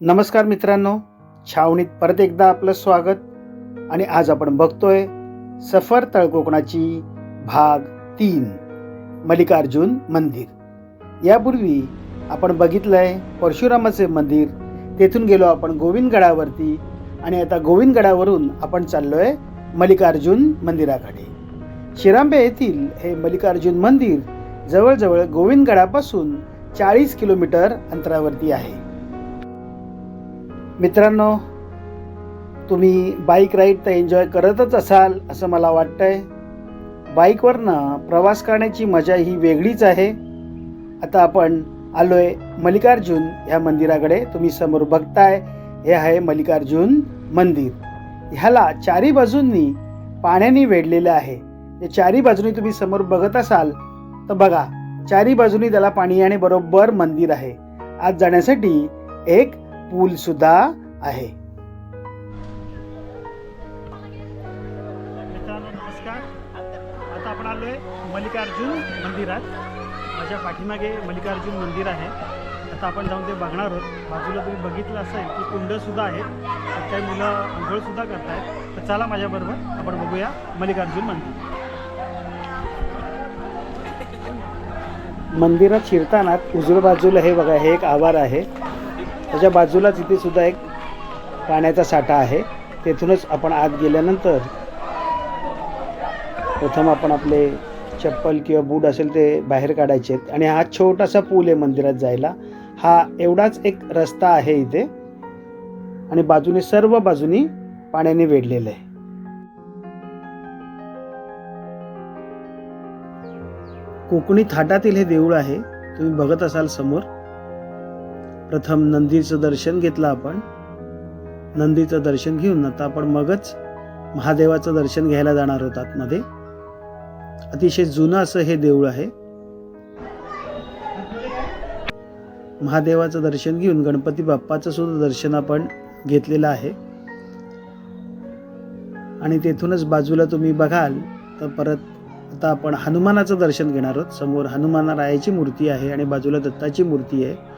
नमस्कार मित्रांनो छावणीत परत एकदा आपलं स्वागत. आणि आज आपण बघतोय सफर तळकोकणाची भाग तीन मल्लिकार्जुन मंदिर. यापूर्वी आपण बघितलंय परशुरामाचे मंदिर. तेथून गेलो आपण गोविंदगडावरती आणि आता गोविंदगडावरून आपण चाललोय मल्लिकार्जुन मंदिराकडे. शिरांबे येथील हे मल्लिकार्जुन मंदिर जवळजवळ गोविंदगडापासून चाळीस किलोमीटर अंतरावरती आहे. मित्रांनो तुम्ही बाईक राईड तर एन्जॉय करतच असाल असं मला वाटतंय. बाईकवरनं प्रवास करण्याची मजा ही वेगळीच आहे. आता आपण आलोय मल्लिकार्जुन ह्या मंदिराकडे. तुम्ही समोर बघताय हे आहे मल्लिकार्जुन मंदिर. ह्याला चारी बाजूंनी पाण्याने वेढलेलं आहे. हे चारी बाजूनी तुम्ही समोर बघत असाल तर बघा चारी बाजूनी त्याला पाणी आणि बरोबर मंदिर आहे. आत जाण्यासाठी एक पूल सुद्धा आहे. मित्रांनो नमस्कार. आता आपण आलोय मल्लिकार्जुन मंदिरात. माझ्या पाठीमागे मल्लिकार्जुन मंदिर आहे. आता आपण जाऊन ते बघणार आहोत. बाजूला तुम्ही बघितलं असेल की कुंड सुद्धा आहेत. काही मुलं आंघोळ सुद्धा करतायत. तर चला माझ्याबरोबर आपण बघूया मल्लिकार्जुन मंदिर. मंदिरात शिरताना उजव्या बाजूला हे बघा हे एक आवार आहे. त्याच्या बाजूलाच इथे सुद्धा एक पाण्याचा साठा आहे. तेथूनच आपण आत गेल्यानंतर प्रथम आपण आपले चप्पल किंवा बूट असेल ते बाहेर काढायचे आहेत. आणि हा छोटासा पूल आहे मंदिरात जायला. हा एवढाच एक रस्ता आहे इथे. आणि बाजूने सर्व बाजूनी पाण्याने वेढलेलं आहे. कोकणी थाटातील हे देऊळ आहे. तुम्ही बघत असाल समोर. प्रथम नंदीचं दर्शन घेतलं आपण. नंदीचं दर्शन घेऊन आता आपण मगच महादेवाचं दर्शन घ्यायला जाणार आहोत आतमध्ये. अतिशय जुनं असं हे देऊळ आहे. महादेवाचं दर्शन घेऊन गणपती बाप्पाचं सुद्धा दर्शन आपण घेतलेलं आहे. आणि तेथूनच बाजूला तुम्ही बघाल तर परत आता आपण हनुमानाचं दर्शन घेणार आहोत. समोर हनुमानरायाची मूर्ती आहे आणि बाजूला दत्ताची मूर्ती आहे.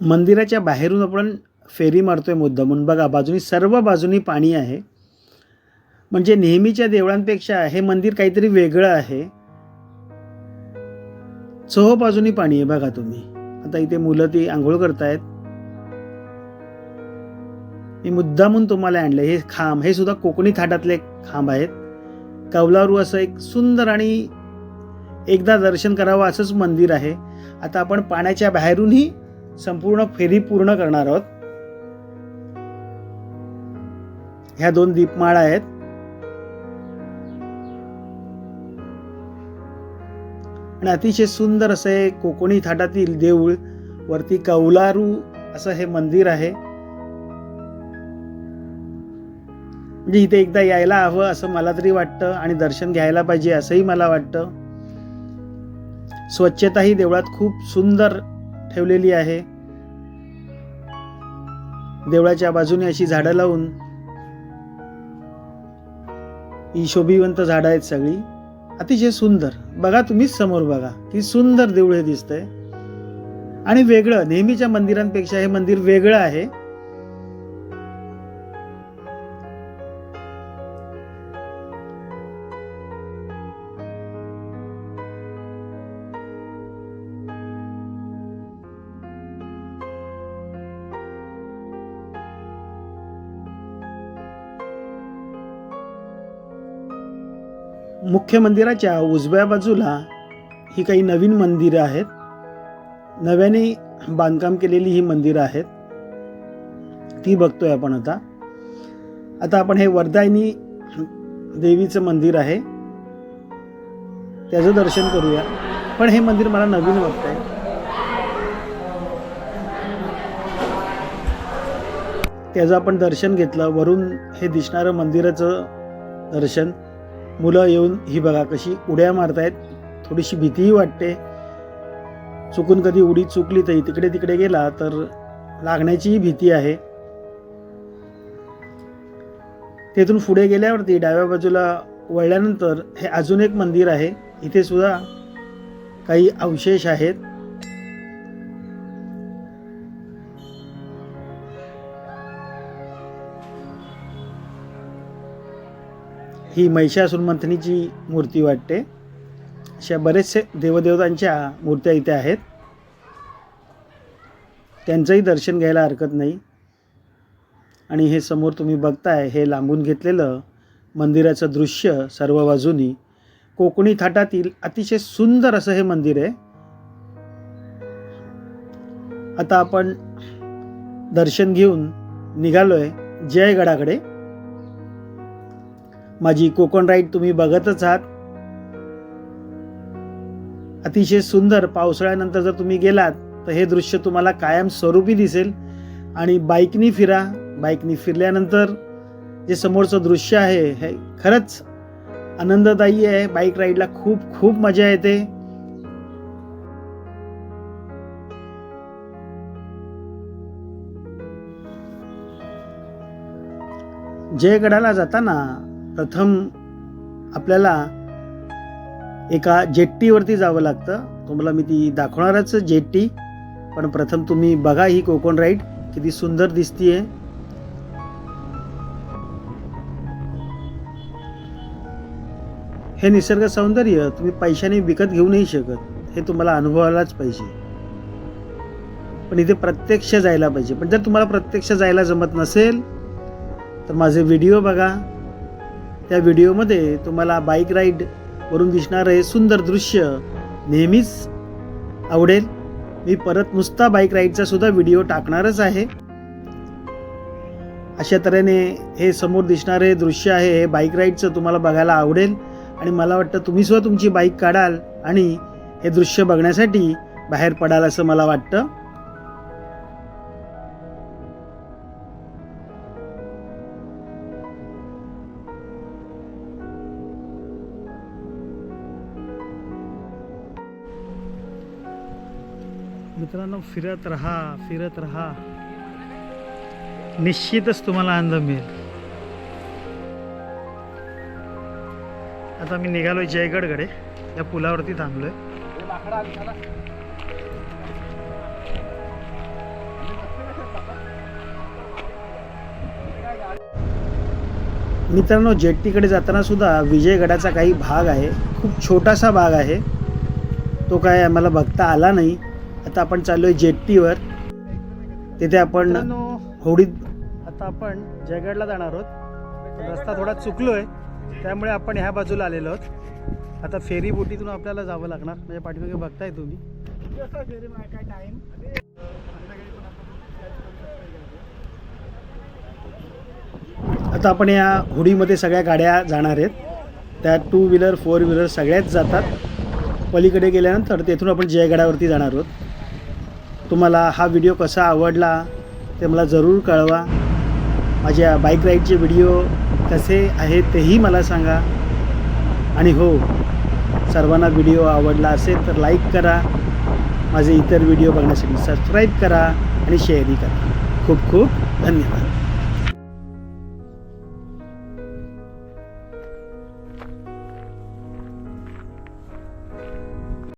मंदिराच्या बाहेरून आपण फेरी मारतो आहे मुद्दामून बघा बाजूनी सर्व बाजूनी पाणी आहे. म्हणजे नेहमीच्या देवळांपेक्षा हे मंदिर काहीतरी वेगळं आहे. चहो बाजूनी पाणी आहे बघा तुम्ही. आता इथे मुलं ती आंघोळ करतायत. मी मुद्दामून तुम्हाला आणलं हे खांब. हे सुद्धा कोकणी थाटातले खांब आहेत. कौलारू असं एक सुंदर आणि एकदा दर्शन करावं असंच मंदिर आहे. आता आपण पाण्याच्या बाहेरूनही संपूर्ण फेरी पूर्ण करणार आहोत. ह्या दोन दीपमाळा आहेत. आणि अतिशय सुंदर असं कोकणी थाटातील देऊळ वरती कौलारू असं हे मंदिर आहे. म्हणजे इथे एकदा यायला हवं असं मला तरी वाटतं आणि दर्शन घ्यायला पाहिजे असंही मला वाटतं. स्वच्छताही देवळात खूप सुंदर ठेवलेली आहे. देवळाच्या बाजूने अशी झाडं लावून ही शोभिवंत झाडं आहेत सगळी. अतिशय सुंदर. बघा तुम्हीच समोर बघा. की सुंदर देऊळ हे दिसतंय. आणि वेगळं. नेहमीच्या मंदिरांपेक्षा हे मंदिर वेगळं आहे. मुख्य मंदिराच्या उजव्या बाजूला ही काही नवीन मंदिरं आहेत. नव्याने बांधकाम केलेली ही मंदिरं आहेत. ती बघतोय आपण आता. आता आपण हे वरदायनी देवीचं मंदिर आहे. त्याचं दर्शन करूया. पण हे मंदिर मला नवीन वाटतंय. त्याचं आपण दर्शन घेतलं. वरून हे दिसणारं मंदिराचं दर्शन. मुलं येऊन ही बघा कशी उड्या मारतायत. थोडीशी भीतीही वाटते. चुकून कधी उडी चुकली तरी तिकडे तिकडे गेला तर लागण्याचीही भीती आहे. तेथून पुढे गेल्यावरती डाव्या बाजूला वळल्यानंतर हे अजून एक मंदिर आहे. इथे सुद्धा काही अवशेष आहेत. ही महिषासुर मंथनीची मूर्ती वाटते. अशा बरेचसे देवदेवतांच्या मूर्त्या इथे आहेत. त्यांचंही दर्शन घ्यायला हरकत नाही. आणि हे समोर तुम्ही बघताय हे लांबून घेतलेलं मंदिराचं दृश्य सर्व बाजूनी कोकणी थाटातील अतिशय सुंदर असं हे मंदिर आहे. आता आपण दर्शन घेऊन निघालोय जयगडाकडे. माझी कोकण राईड तुम्ही बघतच आहात. अतिशय सुंदर पावसाळ्यानंतर जर तुम्ही गेलात तर हे दृश्य तुम्हाला कायम स्वरूपी दिसेल. आणि बाईकनी फिरा. बाईकनी फिरल्यानंतर जे समोरचं दृश्य आहे हे खरंच आनंददायी आहे. बाईक राईडला खूप खूप मजा येते. जयगडाला जाताना प्रथम आपल्याला एका जेट्टीवरती जावं लागतं. तुम्हाला मी ती दाखवणारच जेट्टी. पण प्रथम तुम्ही बघा ही कोकण राईड किती सुंदर दिसतीये. हे निसर्ग सौंदर्य तुम्ही पैशाने विकत घेऊ नाही शकत. हे तुम्हाला अनुभवायलाच पाहिजे. पण इथे प्रत्यक्ष जायला पाहिजे. पण जर तुम्हाला प्रत्यक्ष जायला जमत नसेल तर माझे व्हिडिओ बघा. त्या व्हिडिओमध्ये तुम्हाला बाईक राईड वरून दिसणारं हे सुंदर दृश्य नेहमीच आवडेल. मी परत नुसता बाईक राईडचा सुद्धा व्हिडिओ टाकणारच आहे. अशा तऱ्हेने हे समोर दिसणारे दृश्य आहे हे बाईक राईडचं तुम्हाला बघायला आवडेल. आणि मला वाटतं तुम्ही सुद्धा तुमची बाईक काढाल आणि हे दृश्य बघण्यासाठी बाहेर पडाल असं मला वाटतं. मित्रांनो फिरत राहा फिरत राहा. निश्चितच तुम्हाला आनंद मिळेल. आता मी निघालो जयगडकडे. या पुलावरती थांबलोय. मित्रांनो जेट्टीकडे जाताना सुद्धा विजयगडाचा काही भाग आहे. खूप छोटासा भाग आहे. तो काय आम्हाला बघता आला नाही. आता आपण चाललोय जेट्टीवर. तिथे आपण होडीत आता आपण जयगडला जाणार आहोत. रस्ता थोडा चुकलोय त्यामुळे आपण ह्या बाजूला आलेलो आहोत. आता फेरी बोटीतून आपल्याला जावं लागणार. म्हणजे पाठीमागे बघताय तुम्ही. आता आपण या होडीमध्ये सगळ्या गाड्या जाणार आहेत. त्या टू व्हीलर फोर व्हीलर सगळ्याच जातात. पलीकडे गेल्यानंतर तेथून आपण जयगडावरती जाणार आहोत. तुम्हाला हा व्हिडिओ कसा आवडला ते मला जरूर कळवा. माझ्या बाईक राईडचे व्हिडिओ कसे आहेत तेही मला सांगा. आणि हो सर्वांना व्हिडिओ आवडला असेल तर लाईक करा. माझे इतर व्हिडिओ बघण्यासाठी सबस्क्राईब करा आणि शेअरही करा. खूप खूप धन्यवाद.